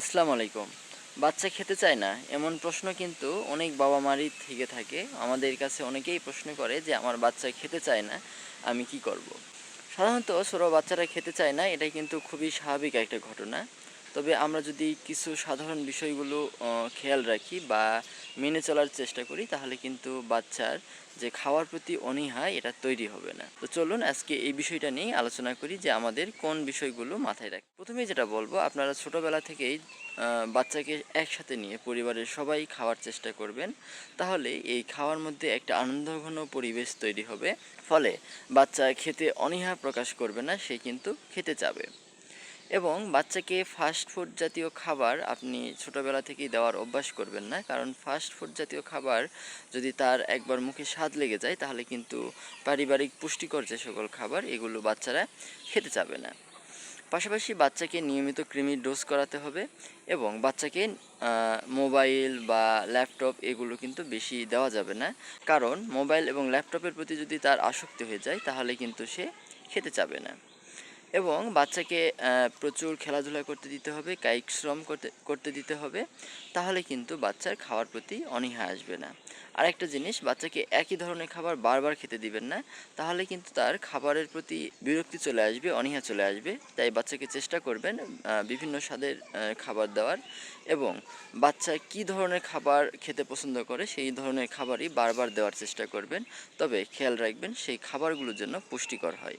আসসালামু আলাইকুম। বাচ্চা খেতে চায় না, এমন প্রশ্ন কিন্তু অনেক বাবা মারই থেকে থাকে। আমাদের কাছে অনেকেই প্রশ্ন করে যে, আমার বাচ্চা খেতে চায় না, আমি কি করব। সাধারণত ছোটো বাচ্চারা খেতে চায় না, এটা কিন্তু খুবই স্বাভাবিক একটা ঘটনা। তবে আমরা যদি কিছু সাধারণ বিষয়গুলো খেয়াল রাখি বা মেনে চলার চেষ্টা করি, তাহলে কিন্তু বাচ্চার যে খাওয়ার প্রতি অনীহা, এটা তৈরি হবে না। তো চলুন আজকে এই বিষয়টা নিয়ে আলোচনা করি যে আমাদের কোন বিষয়গুলো মাথায় রাখি। প্রথমে যেটা বলব, আপনারা ছোটবেলা থেকেই বাচ্চাকে একসাথে নিয়ে পরিবারের সবাই খাওয়ার চেষ্টা করবেন। তাহলে এই খাওয়ার মধ্যে একটা আনন্দঘন পরিবেশ তৈরি হবে। ফলে বাচ্চা খেতে অনীহা প্রকাশ করবে না, সে কিন্তু খেতে চাবে। এবং বাচ্চাকে ফাস্ট ফুড জাতীয় খাবার আপনি ছোটোবেলা থেকেই দেওয়ার অভ্যাস করবেন না। কারণ ফাস্ট ফুড জাতীয় খাবার যদি তার একবার মুখে স্বাদ লেগে যায়, তাহলে কিন্তু পারিবারিক পুষ্টিকর যে সকল খাবার, এগুলো বাচ্চারা খেতে চাবে না। পাশাপাশি বাচ্চাকে নিয়মিত কৃমির ডোজ করাতে হবে এবং বাচ্চাকে মোবাইল বা ল্যাপটপ এগুলো কিন্তু বেশি দেওয়া যাবে না। কারণ মোবাইল এবং ল্যাপটপের প্রতি যদি তার আসক্তি হয়ে যায়, তাহলে কিন্তু সে খেতে চাবে না। এবং বাচ্চাকে প্রচুর খেলাধুলা করতে দিতে হবে, কায়িক শ্রম করতে করতে দিতে হবে, তাহলে কিন্তু বাচ্চার খাওয়ার প্রতি অনীহা আসবে না। আরেকটা জিনিস, বাচ্চাকে একই ধরনের খাবার বারবার খেতে দিবেন না, তাহলে কিন্তু তার খাবারের প্রতি বিরক্তি চলে আসবে, অনীহা চলে আসবে। তাই বাচ্চাকে চেষ্টা করবেন বিভিন্ন স্বাদের খাবার দেওয়ার এবং বাচ্চা কী ধরনের খাবার খেতে পছন্দ করে, সেই ধরনের খাবারই বারবার দেওয়ার চেষ্টা করবেন। তবে খেয়াল রাখবেন, সেই খাবারগুলো যেন পুষ্টিকর হয়।